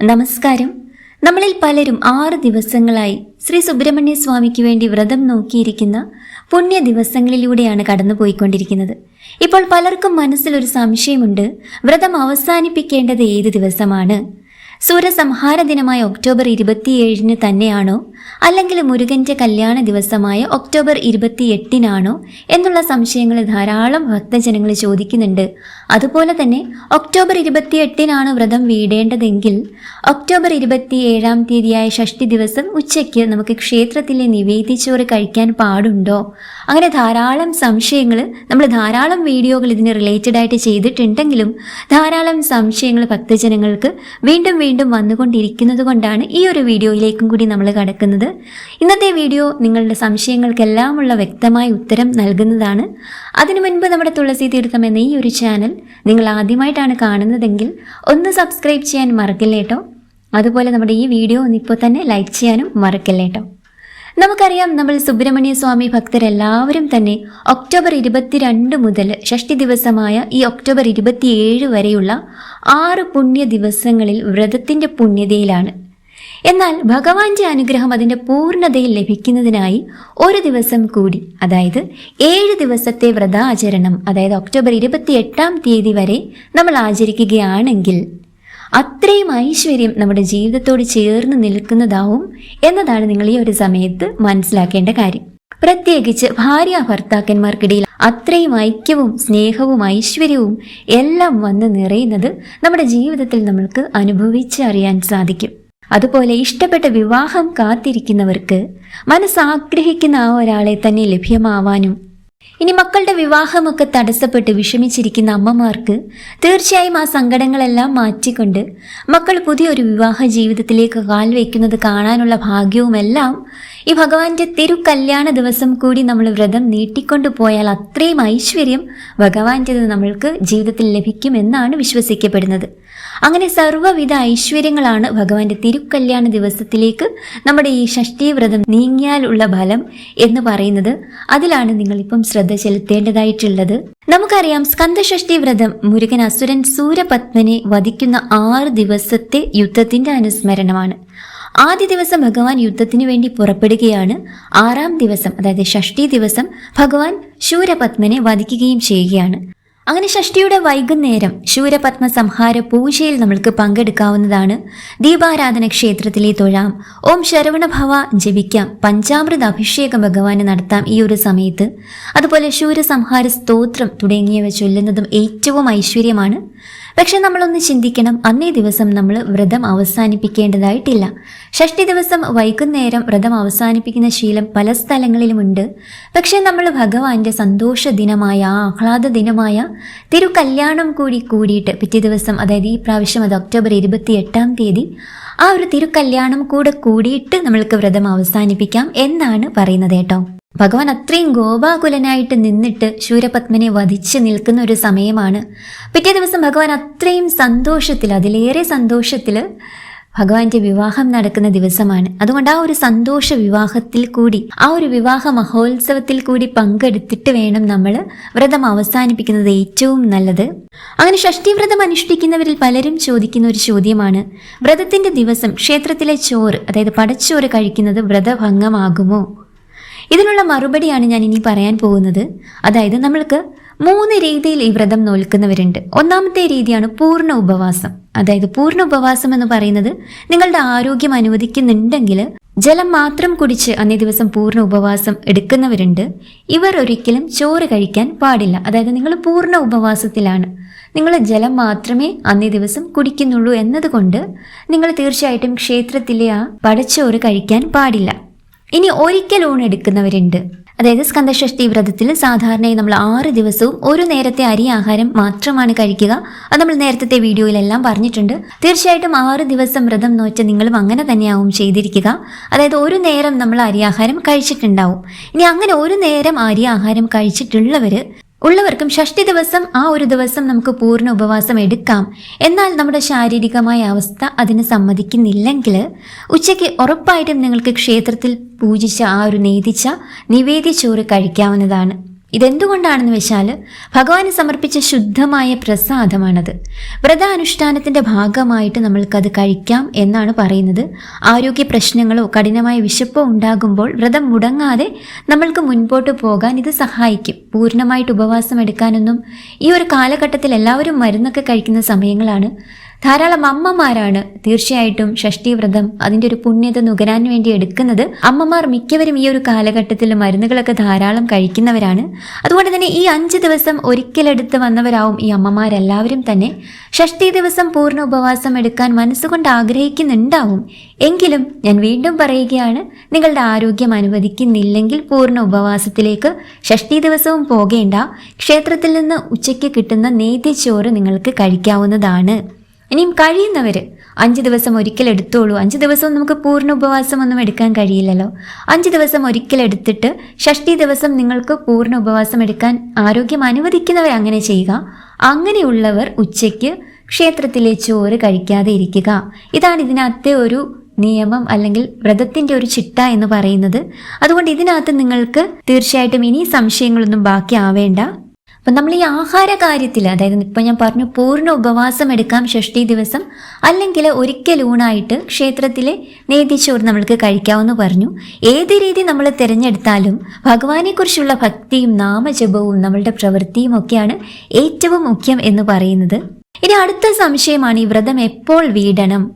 നമസ്കാരം. നമ്മളിൽ പലരും ആറ് ദിവസങ്ങളായി ശ്രീ സുബ്രഹ്മണ്യ സ്വാമിക്ക് വേണ്ടി വ്രതം നോക്കിയിരിക്കുന്ന പുണ്യ ദിവസങ്ങളിലൂടെയാണ് കടന്നുപോയിക്കൊണ്ടിരിക്കുന്നത്. ഇപ്പോൾ പലർക്കും മനസ്സിലൊരു സംശയമുണ്ട് വ്രതം അവസാനിപ്പിക്കേണ്ടത് ഏത് ദിവസമാണ്? സൂര്യസംഹാര ദിനമായ ഒക്ടോബർ ഇരുപത്തിയേഴിന് തന്നെയാണോ? അല്ലെങ്കിൽ മുരുകന്റെ കല്യാണ ദിവസമായ ഒക്ടോബർ ഇരുപത്തിയെട്ടിനാണോ? എന്നുള്ള സംശയങ്ങൾ ധാരാളം ഭക്തജനങ്ങൾ ചോദിക്കുന്നുണ്ട്. അതുപോലെ തന്നെ ഒക്ടോബർ ഇരുപത്തിയെട്ടിനാണ് വ്രതം വീടേണ്ടതെങ്കിൽ ഒക്ടോബർ ഇരുപത്തിയേഴാം തീയതിയായ ഷഷ്ടി ദിവസം ഉച്ചയ്ക്ക് നമുക്ക് ക്ഷേത്രത്തിലെ നിവേദിച്ചോറ് കഴിക്കാൻ പാടുണ്ടോ? അങ്ങനെ ധാരാളം സംശയങ്ങൾ നമ്മൾ ധാരാളം വീഡിയോകൾ ഇതിന് റിലേറ്റഡ് ആയിട്ട് ചെയ്തിട്ടുണ്ടെങ്കിലും ധാരാളം സംശയങ്ങൾ ഭക്തജനങ്ങൾക്ക് വീണ്ടും വീണ്ടും വന്നുകൊണ്ടിരിക്കുന്നത് കൊണ്ടാണ് ഈ ഒരു വീഡിയോയിലേക്കും കൂടി നമ്മൾ കടക്കുന്നത്. ഇന്നത്തെ വീഡിയോ നിങ്ങളുടെ സംശയങ്ങൾക്കെല്ലാമുള്ള വ്യക്തമായ ഉത്തരം നൽകുന്നതാണ്. അതിനു മുൻപ് നമ്മുടെ തുളസി തീർത്ഥം എന്ന ഈ ഒരു ചാനൽ നിങ്ങൾ ആദ്യമായിട്ടാണ് കാണുന്നതെങ്കിൽ ഒന്ന് സബ്സ്ക്രൈബ് ചെയ്യാൻ മറക്കില്ലേട്ടോ? അതുപോലെ നമ്മുടെ ഈ വീഡിയോ ഒന്ന് ഇപ്പോൾ തന്നെ ലൈക്ക് ചെയ്യാനും മറക്കില്ലേട്ടോ? നമുക്കറിയാം നമ്മൾ സുബ്രഹ്മണ്യ സ്വാമി ഭക്തരെല്ലാവരും തന്നെ ഒക്ടോബർ ഇരുപത്തിരണ്ട് മുതൽ ഷഷ്ടി ദിവസമായ ഈ ഒക്ടോബർ ഇരുപത്തിയേഴ് വരെയുള്ള ആറ് പുണ്യ ദിവസങ്ങളിൽ വ്രതത്തിന്റെ പുണ്യതയിലാണ്. എന്നാൽ ഭഗവാന്റെ അനുഗ്രഹം അതിന്റെ പൂർണതയിൽ ലഭിക്കുന്നതിനായി ഒരു ദിവസം കൂടി അതായത് ഏഴ് ദിവസത്തെ വ്രതാചരണം അതായത് ഒക്ടോബർ ഇരുപത്തി എട്ടാം തീയതി വരെ നമ്മൾ ആചരിക്കുകയാണെങ്കിൽ അത്രയും ഐശ്വര്യം നമ്മുടെ ജീവിതത്തോട് ചേർന്ന് നിൽക്കുന്നതാവും എന്നതാണ് നിങ്ങൾ ഈ ഒരു സമയത്ത് മനസ്സിലാക്കേണ്ട കാര്യം. പ്രത്യേകിച്ച് ഭാര്യ ഭർത്താക്കന്മാർക്കിടയിൽ അത്രയും ഐക്യവും സ്നേഹവും ഐശ്വര്യവും എല്ലാം വന്ന് നിറയുന്നത് നമ്മുടെ ജീവിതത്തിൽ നമ്മൾക്ക് അനുഭവിച്ചറിയാൻ സാധിക്കും. അതുപോലെ ഇഷ്ടപ്പെട്ട വിവാഹം കാത്തിരിക്കുന്നവർക്ക് മനസ്സാഗ്രഹിക്കുന്ന ആ ഒരാളെ തന്നെ ലഭ്യമാവാനും ഇനി മക്കളുടെ വിവാഹമൊക്കെ തടസ്സപ്പെട്ട് വിഷമിച്ചിരിക്കുന്ന അമ്മമാർക്ക് തീർച്ചയായും ആ സങ്കടങ്ങളെല്ലാം മാറ്റിക്കൊണ്ട് മക്കൾ പുതിയൊരു വിവാഹ ജീവിതത്തിലേക്ക് കാൽ വയ്ക്കുന്നത് കാണാനുള്ള ഭാഗ്യവുമെല്ലാം ഈ ഭഗവാന്റെ തിരുക്കല്യാണ ദിവസം കൂടി നമ്മൾ വ്രതം നീട്ടിക്കൊണ്ടു പോയാൽ അത്രയും ഐശ്വര്യം ഭഗവാന്റേത് നമ്മൾക്ക് ജീവിതത്തിൽ ലഭിക്കുമെന്നാണ് വിശ്വസിക്കപ്പെടുന്നത്. അങ്ങനെ സർവവിധ ഐശ്വര്യങ്ങളാണ് ഭഗവാന്റെ തിരുക്കല്യാണ ദിവസത്തിലേക്ക് നമ്മുടെ ഈ ഷഷ്ടി വ്രതം നീങ്ങിയാലുള്ള ഫലം എന്ന് പറയുന്നത്. അതിലാണ് നിങ്ങളിപ്പം ശ്രദ്ധ ചെലുത്തേണ്ടതായിട്ടുള്ളത്. നമുക്കറിയാം സ്കന്ദഷഷ്ടി വ്രതം മുരുകൻ അസുരൻ സൂര്യപത്മനെ വധിക്കുന്ന ആറ് ദിവസത്തെ യുദ്ധത്തിന്റെ അനുസ്മരണമാണ്. ആദ്യ ദിവസം ഭഗവാൻ യുദ്ധത്തിനു വേണ്ടി പുറപ്പെടുകയാണ്. ആറാം ദിവസം അതായത് ഷഷ്ടി ദിവസം ഭഗവാൻ ശൂരപത്മനെ വധിക്കുകയും ചെയ്യുകയാണ്. അങ്ങനെ ഷഷ്ടിയുടെ വൈകുന്നേരം ശൂരപത്മ സംഹാര പൂജയിൽ നമ്മൾക്ക് പങ്കെടുക്കാവുന്നതാണ്. ദീപാരാധന ക്ഷേത്രത്തിലെ തൊഴാം. ഓം ശരവണഭവ ജപിക്കാം. പഞ്ചാമൃത അഭിഷേകം ഭഗവാന് നടത്താം ഈ ഒരു സമയത്ത്. അതുപോലെ ശൂരസംഹാര സ്തോത്രം തുടങ്ങിയവ ചൊല്ലുന്നതും ഏറ്റവും ഐശ്വര്യമാണ്. പക്ഷെ നമ്മളൊന്ന് ചിന്തിക്കണം അന്നേ ദിവസം നമ്മൾ വ്രതം അവസാനിപ്പിക്കേണ്ടതായിട്ടില്ല. ഷഷ്ടി ദിവസം വൈകുന്നേരം വ്രതം അവസാനിപ്പിക്കുന്ന ശീലം പല സ്ഥലങ്ങളിലുമുണ്ട്. പക്ഷേ നമ്മൾ ഭഗവാന്റെ സന്തോഷ ദിനമായ ആഹ്ലാദ ദിനമായ തിരുക്കല്യാണം കൂടി കൂടിയിട്ട് പിറ്റേ ദിവസം അതായത് ഈ പ്രാവശ്യം അത് ഒക്ടോബർ ഇരുപത്തി എട്ടാം തീയതി ആ ഒരു തിരുക്കല്യാണം കൂടെ കൂടിയിട്ട് നമ്മൾക്ക് വ്രതം അവസാനിപ്പിക്കാം എന്നാണ് പറയുന്നത് കേട്ടോ. ഭഗവാൻ അത്രയും ഗോപാകുലനായിട്ട് നിന്നിട്ട് ശൂരപത്മനെ വധിച്ച് നിൽക്കുന്ന ഒരു സമയമാണ്. പിറ്റേ ദിവസം ഭഗവാൻ അത്രയും സന്തോഷത്തിൽ അതിലേറെ സന്തോഷത്തിൽ ഭഗവാന്റെ വിവാഹം നടക്കുന്ന ദിവസമാണ്. അതുകൊണ്ട് ആ ഒരു സന്തോഷ വിവാഹത്തിൽ കൂടി ആ ഒരു വിവാഹ മഹോത്സവത്തിൽ കൂടി പങ്കെടുത്തിട്ട് വേണം നമ്മൾ വ്രതം അവസാനിപ്പിക്കുന്നത് ഏറ്റവും നല്ലത്. അങ്ങനെ ഷഷ്ടി വ്രതം അനുഷ്ഠിക്കുന്നവരിൽ പലരും ചോദിക്കുന്ന ഒരു ചോദ്യമാണ് വ്രതത്തിന്റെ ദിവസം ക്ഷേത്രത്തിലെ ചോറ് അതായത് പടച്ചോറ് കഴിക്കുന്നത് വ്രതഭംഗമാകുമോ? ഇതിനുള്ള മറുപടിയാണ് ഞാൻ ഇനി പറയാൻ പോകുന്നത്. അതായത് നമ്മൾക്ക് മൂന്ന് രീതിയിൽ ഈ വ്രതം നോൽക്കുന്നവരുണ്ട്. ഒന്നാമത്തെ രീതിയാണ് പൂർണ ഉപവാസം. അതായത് പൂർണ ഉപവാസം എന്ന് പറയുന്നത് നിങ്ങളുടെ ആരോഗ്യം അനുവദിക്കുന്നുണ്ടെങ്കിൽ ജലം മാത്രം കുടിച്ച് അന്നേ ദിവസം പൂർണ ഉപവാസം എടുക്കുന്നവരുണ്ട്. ഇവർ ഒരിക്കലും ചോറ് കഴിക്കാൻ പാടില്ല. അതായത് നിങ്ങൾ പൂർണ ഉപവാസത്തിലാണ്. നിങ്ങൾ ജലം മാത്രമേ അന്നേ ദിവസം കുടിക്കുന്നുള്ളൂ എന്നതുകൊണ്ട് നിങ്ങൾ തീർച്ചയായിട്ടും ക്ഷേത്രത്തിലെ ആ പടച്ചോറ് കഴിക്കാൻ പാടില്ല. ഇനി ഒരിക്കൽ ഊണ് എടുക്കുന്നവരുണ്ട്. അതായത് സ്കന്ദഷഷ്ടി വ്രതത്തിൽ സാധാരണയായി നമ്മൾ ആറ് ദിവസവും ഒരു നേരത്തെ അരി ആഹാരം മാത്രമാണ് കഴിക്കുക. അത് നമ്മൾ നേരത്തെ വീഡിയോയിലെല്ലാം പറഞ്ഞിട്ടുണ്ട്. തീർച്ചയായിട്ടും ആറ് ദിവസം വ്രതം നോച്ച നിങ്ങളും അങ്ങനെ തന്നെയാവും ചെയ്തിരിക്കുക. അതായത് ഒരു നേരം നമ്മൾ അരി ആഹാരം കഴിച്ചിട്ടുണ്ടാവും. ഇനി അങ്ങനെ ഒരു നേരം അരി ആഹാരം കഴിച്ചിട്ടുള്ളവർ ഉള്ളവർക്കും ഷഷ്ടി ദിവസം ആ ഒരു ദിവസം നമുക്ക് പൂർണ ഉപവാസം എടുക്കാം. എന്നാൽ നമ്മുടെ ശാരീരികമായ അവസ്ഥ അതിന് സമ്മതിക്കുന്നില്ലെങ്കിൽ ഉച്ചയ്ക്ക് ഉറപ്പായിട്ടും നിങ്ങൾക്ക് ക്ഷേത്രത്തിൽ പൂജിച്ച ആ ഒരു നേതിച്ച നിവേദ്യ ചോറ് കഴിക്കാവുന്നതാണ്. ഇതെന്തുകൊണ്ടാണെന്ന് വെച്ചാൽ ഭഗവാന് സമർപ്പിച്ച ശുദ്ധമായ പ്രസാദമാണത്. വ്രതാനുഷ്ഠാനത്തിന്റെ ഭാഗമായിട്ട് നമ്മൾക്കത് കഴിക്കാം എന്നാണ് പറയുന്നത്. ആരോഗ്യ പ്രശ്നങ്ങളോ കഠിനമായ വിശപ്പോ ഉണ്ടാകുമ്പോൾ വ്രതം മുടങ്ങാതെ നമ്മൾക്ക് മുൻപോട്ട് പോകാൻ ഇത് സഹായിക്കും. പൂർണമായിട്ട് ഉപവാസം എടുക്കാനൊന്നും ഈ ഒരു കാലഘട്ടത്തിൽ എല്ലാവരും മരുന്നൊക്കെ കഴിക്കുന്ന സമയങ്ങളാണ് ധാരാളം അമ്മമാരാണ് തീർച്ചയായിട്ടും ഷഷ്ടി വ്രതം അതിന്റെ ഒരു പുണ്യത നുകരാൻ വേണ്ടി എടുക്കുന്നത്. അമ്മമാർ മിക്കവരും ഈ ഒരു കാലഘട്ടത്തിൽ മരുന്നുകളൊക്കെ ധാരാളം കഴിക്കുന്നവരാണ്. അതുകൊണ്ട് തന്നെ ഈ അഞ്ച് ദിവസം ഒരിക്കലെടുത്ത് വന്നവരാവും ഈ അമ്മമാരെല്ലാവരും തന്നെ. ഷഷ്ടി ദിവസം പൂർണ ഉപവാസം എടുക്കാൻ മനസ്സുകൊണ്ട് ആഗ്രഹിക്കുന്നുണ്ടാവും. എങ്കിലും ഞാൻ വീണ്ടും പറയുകയാണ് നിങ്ങളുടെ ആരോഗ്യം അനുവദിക്കുന്നില്ലെങ്കിൽ പൂർണ ഉപവാസത്തിലേക്ക് ഷഷ്ടി ദിവസവും പോകേണ്ട. ക്ഷേത്രത്തിൽ നിന്ന് ഉച്ചയ്ക്ക് കിട്ടുന്ന നെയ്തിച്ചോറ് നിങ്ങൾക്ക് കഴിക്കാവുന്നതാണ്. ഇനിയും കഴിയുന്നവർ അഞ്ച് ദിവസം ഒരിക്കൽ എടുത്തോളൂ. അഞ്ച് ദിവസവും നമുക്ക് പൂർണ ഉപവാസം ഒന്നും എടുക്കാൻ കഴിയില്ലല്ലോ. അഞ്ച് ദിവസം ഒരിക്കൽ എടുത്തിട്ട് ഷഷ്ടി ദിവസം നിങ്ങൾക്ക് പൂർണ ഉപവാസം എടുക്കാൻ ആരോഗ്യം അനുവദിക്കുന്നവർ അങ്ങനെ ചെയ്യുക. അങ്ങനെയുള്ളവർ ഉച്ചയ്ക്ക് ക്ഷേത്രത്തിലെ ചോറ് കഴിക്കാതെ ഇരിക്കുക. ഇതാണ് ഇതിനകത്തെ ഒരു നിയമം അല്ലെങ്കിൽ വ്രതത്തിന്റെ ഒരു ചിട്ട എന്ന് പറയുന്നത്. അതുകൊണ്ട് ഇതിനകത്ത് നിങ്ങൾക്ക് തീർച്ചയായിട്ടും ഇനി സംശയങ്ങളൊന്നും ബാക്കി ആവേണ്ട. അപ്പം നമ്മൾ ഈ ആഹാര കാര്യത്തിൽ അതായത് ഇപ്പം ഞാൻ പറഞ്ഞു പൂർണ ഉപവാസം എടുക്കാം ഷഷ്ടി ദിവസം അല്ലെങ്കിൽ ഒരിക്കൽ ഊണായിട്ട് ക്ഷേത്രത്തിലെ നേതിച്ചോറ് നമ്മൾക്ക് കഴിക്കാമെന്ന് പറഞ്ഞു. ഏത് രീതി നമ്മൾ തിരഞ്ഞെടുത്താലും ഭഗവാനെക്കുറിച്ചുള്ള ഭക്തിയും നാമജപവും നമ്മളുടെ പ്രവൃത്തിയും ഒക്കെയാണ് ഏറ്റവും മുഖ്യം എന്ന് പറയുന്നത്. ഇനി അടുത്ത സംശയമാണ് ഈ വ്രതം എപ്പോൾ വീടണം?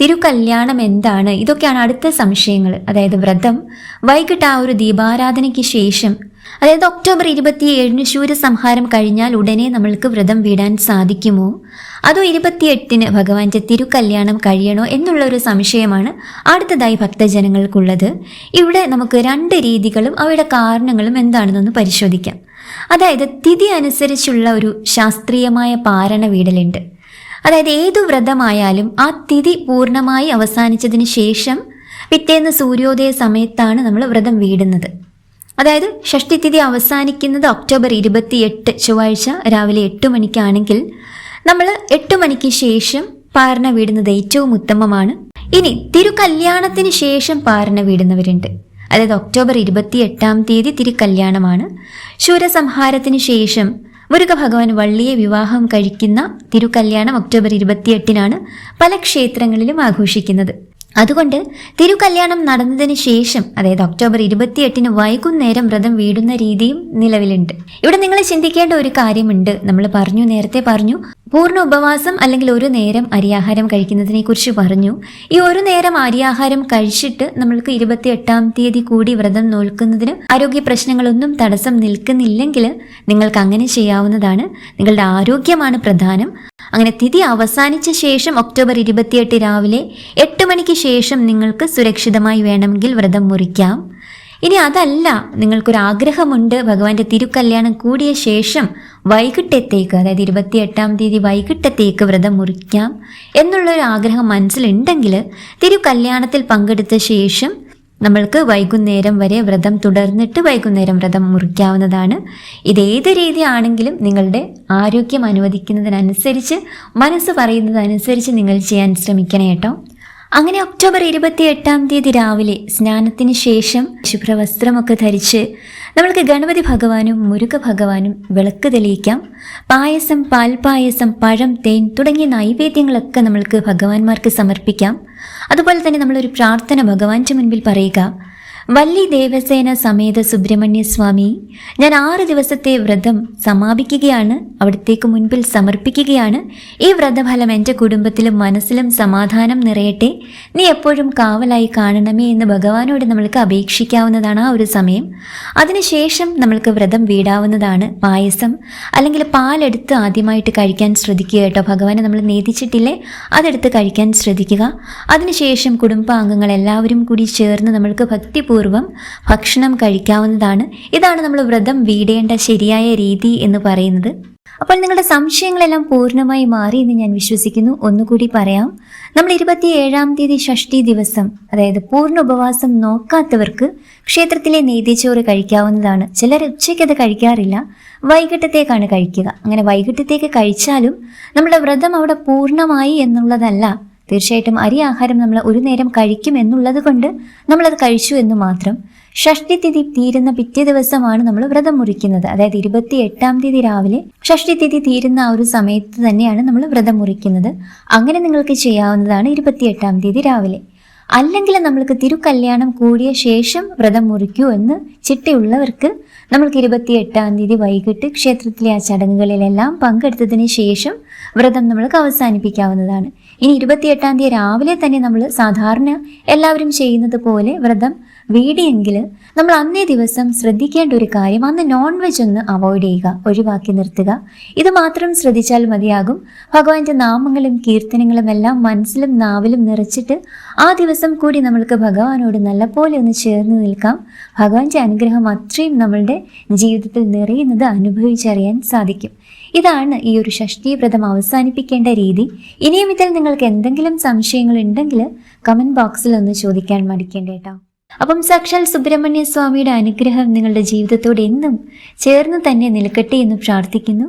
തിരുകല്യാണം എന്താണ്? ഇതൊക്കെയാണ് അടുത്ത സംശയങ്ങൾ. അതായത് വ്രതം. വൈകിട്ട് ആ ഒരു ദീപാരാധനയ്ക്ക് ശേഷം അതായത് ഒക്ടോബർ ഇരുപത്തിയേഴിന് ശൂരസംഹാരം കഴിഞ്ഞാൽ ഉടനെ നമ്മൾക്ക് വ്രതം വിടാൻ സാധിക്കുമോ? അതോ ഇരുപത്തിയെട്ടിന് ഭഗവാന്റെ തിരുക്കല്യാണം കഴിയണോ എന്നുള്ള ഒരു സംശയമാണ് അടുത്തതായി ഭക്തജനങ്ങൾക്കുള്ളത്. ഇവിടെ നമുക്ക് രണ്ട് രീതികളും അവയുടെ കാരണങ്ങളും എന്താണെന്നൊന്ന് പരിശോധിക്കാം. അതായത് തിഥി അനുസരിച്ചുള്ള ഒരു ശാസ്ത്രീയമായ പാരണ വീടലുണ്ട്. അതായത് ഏതു വ്രതമായാലും ആ തിഥി പൂർണമായി അവസാനിച്ചതിന് ശേഷം പിറ്റേന്ന് സൂര്യോദയ സമയത്താണ് നമ്മൾ വ്രതം വീടുന്നത്. അതായത് ഷഷ്ടിതിഥി അവസാനിക്കുന്നത് ഒക്ടോബർ ഇരുപത്തിയെട്ട് ചൊവ്വാഴ്ച രാവിലെ എട്ട് മണിക്കാണെങ്കിൽ നമ്മൾ എട്ട് മണിക്ക് ശേഷം പാരണ വീടുന്നത് ഏറ്റവും ഉത്തമമാണ്. ഇനി തിരുകല്യാണത്തിന് ശേഷം പാരണ വീടുന്നവരുണ്ട്. അതായത് ഒക്ടോബർ ഇരുപത്തി എട്ടാം തീയതി തിരുക്കല്യാണമാണ് ശൂരസംഹാരത്തിന് ശേഷം മുരുക ഭഗവാൻ വള്ളിയെ വിവാഹം കഴിക്കുന്ന തിരുക്കല്യാണം ഒക്ടോബർ ഇരുപത്തിയെട്ടിനാണ് പല ക്ഷേത്രങ്ങളിലും ആഘോഷിക്കുന്നത്. അതുകൊണ്ട് തിരുകല്യാണം നടന്നതിന് ശേഷം അതായത് ഒക്ടോബർ ഇരുപത്തിയെട്ടിന് വൈകുന്നേരം വ്രതം വീടുന്ന രീതിയും നിലവിലുണ്ട്. ഇവിടെ നിങ്ങൾ ചിന്തിക്കേണ്ട ഒരു കാര്യമുണ്ട്. നമ്മൾ പറഞ്ഞു നേരത്തെ പറഞ്ഞു പൂർണ ഉപവാസം അല്ലെങ്കിൽ ഒരു നേരം അരിയാഹാരം കഴിക്കുന്നതിനെ കുറിച്ച് പറഞ്ഞു. ഈ ഒരു നേരം അരിയാഹാരം കഴിച്ചിട്ട് നമ്മൾക്ക് ഇരുപത്തി എട്ടാം തീയതി കൂടി വ്രതം നോൽക്കുന്നതിന് ആരോഗ്യ പ്രശ്നങ്ങളൊന്നും തടസ്സം നിൽക്കുന്നില്ലെങ്കിൽ നിങ്ങൾക്ക് അങ്ങനെ ചെയ്യാവുന്നതാണ്. നിങ്ങളുടെ ആരോഗ്യമാണ് പ്രധാനം. അങ്ങനെ തിഥി അവസാനിച്ച ശേഷം ഒക്ടോബർ ഇരുപത്തിയെട്ട് രാവിലെ എട്ട് മണിക്ക് ശേഷം നിങ്ങൾക്ക് സുരക്ഷിതമായി വേണമെങ്കിൽ വ്രതം മുറിക്കാം. ഇനി അതല്ല നിങ്ങൾക്കൊരാഗ്രഹമുണ്ട്. ഭഗവാന്റെ തിരുക്കല്യാണം കൂടിയ ശേഷം വൈകിട്ടത്തേക്ക് അതായത് ഇരുപത്തിയെട്ടാം തീയതി വൈകിട്ടത്തേക്ക് വ്രതം മുറിക്കാം എന്നുള്ളൊരു ആഗ്രഹം മനസ്സിലുണ്ടെങ്കിൽ തിരുക്കല്യാണത്തിൽ പങ്കെടുത്ത ശേഷം നമ്മൾക്ക് വൈകുന്നേരം വരെ വ്രതം തുടർന്നിട്ട് വൈകുന്നേരം വ്രതം മുറിക്കാവുന്നതാണ്. ഇതേത് രീതിയാണെങ്കിലും നിങ്ങളുടെ ആരോഗ്യം അനുവദിക്കുന്നതിനനുസരിച്ച് മനസ്സ് പറയുന്നതനുസരിച്ച് നിങ്ങൾ ചെയ്യാൻ ശ്രമിക്കണം കേട്ടോ. അങ്ങനെ ഒക്ടോബർ ഇരുപത്തി എട്ടാം തീയതി രാവിലെ സ്നാനത്തിന് ശേഷം ശുഭ്രവസ്ത്രമൊക്കെ ധരിച്ച് നമ്മൾക്ക് ഗണപതി ഭഗവാനും മുരുക ഭഗവാനും വിളക്ക് തെളിയിക്കാം. പായസം പാൽപായസം പഴം തേൻ തുടങ്ങിയ നൈവേദ്യങ്ങളൊക്കെ നമ്മൾക്ക് ഭഗവാന്മാർക്ക് സമർപ്പിക്കാം. അതുപോലെ തന്നെ നമ്മളൊരു പ്രാർത്ഥന ഭഗവാന്റെ മുൻപിൽ പറയുക. വല്ലി ദേവസേന സമേത സുബ്രഹ്മണ്യ സ്വാമി ഞാൻ ആറ് ദിവസത്തെ വ്രതം സമാപിക്കുകയാണ് അവിടത്തേക്ക് മുൻപിൽ സമർപ്പിക്കുകയാണ്. ഈ വ്രതഫലം എന്റെ കുടുംബത്തിലും മനസ്സിലും സമാധാനം നിറയട്ടെ. നീ എപ്പോഴും കാവലായി കാണണമേ എന്ന് ഭഗവാനോട് നമ്മൾക്ക് അപേക്ഷിക്കാവുന്നതാണ് ആ ഒരു സമയം. അതിനുശേഷം നമ്മൾക്ക് വ്രതം വീടാവുന്നതാണ് പായസം. അല്ലെങ്കിൽ പാലെടുത്ത് ആദ്യമായിട്ട് കഴിക്കാൻ ശ്രദ്ധിക്കുക കേട്ടോ. ഭഗവാനെ നമ്മൾ നേതിച്ചിട്ടില്ലേ? അതെടുത്ത് കഴിക്കാൻ ശ്രദ്ധിക്കുക. അതിനുശേഷം കുടുംബാംഗങ്ങൾ എല്ലാവരും കൂടി ചേർന്ന് നമ്മൾക്ക് ഭക്തിപൂർവം ഭക്ഷണം കഴിക്കാവുന്നതാണ്. ഇതാണ് നമ്മൾ വ്രതം വീടേണ്ട ശരിയായ രീതി എന്ന് പറയുന്നത്. അപ്പോൾ നിങ്ങളുടെ സംശയങ്ങളെല്ലാം പൂർണമായി മാറി എന്ന് ഞാൻ വിശ്വസിക്കുന്നു. ഒന്നുകൂടി പറയാം. നമ്മൾ ഇരുപത്തി ഏഴാം തീയതി ഷഷ്ടി ദിവസം അതായത് പൂർണ ഉപവാസം നോക്കാത്തവർക്ക് ക്ഷേത്രത്തിലെ നെയ്തിച്ചോറ് കഴിക്കാവുന്നതാണ്. ചിലർ ഉച്ചയ്ക്ക് അത് കഴിക്കാറില്ല. വൈകിട്ടത്തേക്കാണ് കഴിക്കുക. അങ്ങനെ വൈകിട്ടത്തേക്ക് കഴിച്ചാലും നമ്മുടെ വ്രതം അവിടെ പൂർണമായി എന്നുള്ളതല്ല. തീർച്ചയായിട്ടും അരി ആഹാരം നമ്മൾ ഒരു നേരം കഴിക്കും എന്നുള്ളത് കൊണ്ട് നമ്മളത് കഴിച്ചു എന്ന് മാത്രം. ഷഷ്ടി തിഥി തീരുന്ന പിറ്റേ ദിവസമാണ് നമ്മൾ വ്രതം മുറിക്കുന്നത്. അതായത് ഇരുപത്തി എട്ടാം തീയതി രാവിലെ ഷഷ്ടി തിഥി തീരുന്ന ആ ഒരു സമയത്ത് തന്നെയാണ് നമ്മൾ വ്രതം മുറിക്കുന്നത്. അങ്ങനെ നിങ്ങൾക്ക് ചെയ്യാവുന്നതാണ് ഇരുപത്തി എട്ടാം തീയതി രാവിലെ. അല്ലെങ്കിൽ നമ്മൾക്ക് തിരുക്കല്യാണം കൂടിയ ശേഷം വ്രതം മുറിക്കൂ എന്ന് ചിട്ടയുള്ളവർക്ക് നമ്മൾക്ക് ഇരുപത്തി എട്ടാം തീയതി വൈകിട്ട് ക്ഷേത്രത്തിലെ ആ ചടങ്ങുകളിലെല്ലാം പങ്കെടുത്തതിന് ശേഷം വ്രതം നമ്മൾക്ക് അവസാനിപ്പിക്കാവുന്നതാണ്. ഇനി ഇരുപത്തിയെട്ടാം തീയതി രാവിലെ തന്നെ നമ്മൾ സാധാരണ എല്ലാവരും ചെയ്യുന്നത് പോലെ വ്രതം വീടിയെങ്കിൽ നമ്മൾ അന്നേ ദിവസം ശ്രദ്ധിക്കേണ്ട ഒരു കാര്യം അന്ന് നോൺ വെജ് ഒന്ന് അവോയ്ഡ് ചെയ്യുക ഒഴിവാക്കി നിർത്തുക. ഇത് മാത്രം ശ്രദ്ധിച്ചാൽ മതിയാകും. ഭഗവാന്റെ നാമങ്ങളും കീർത്തനങ്ങളും എല്ലാം മനസ്സിലും നാവിലും നിറച്ചിട്ട് ആ ദിവസം കൂടി നമ്മൾക്ക് ഭഗവാനോട് നല്ലപോലെ ഒന്ന് ചേർന്ന് നിൽക്കാം. ഭഗവാന്റെ അനുഗ്രഹം അത്രയും നമ്മളുടെ ജീവിതത്തിൽ നിറയുന്നത് അനുഭവിച്ചറിയാൻ സാധിക്കും. ഇതാണ് ഈ ഒരു ഷഷ്ടി വ്രതം അവസാനിപ്പിക്കേണ്ട രീതി. ഇനിയും ഇതിൽ നിങ്ങൾക്ക് എന്തെങ്കിലും സംശയങ്ങൾ ഉണ്ടെങ്കിൽ കമന്റ് ബോക്സിൽ ഒന്ന് ചോദിക്കാൻ മടിക്കേണ്ട കേട്ടോ. അപ്പം സാക്ഷാൽ സുബ്രഹ്മണ്യ സ്വാമിയുടെ അനുഗ്രഹം നിങ്ങളുടെ ജീവിതത്തോട് എന്നും ചേർന്ന് തന്നെ നിൽക്കട്ടെ എന്ന് പ്രാർത്ഥിക്കുന്നു.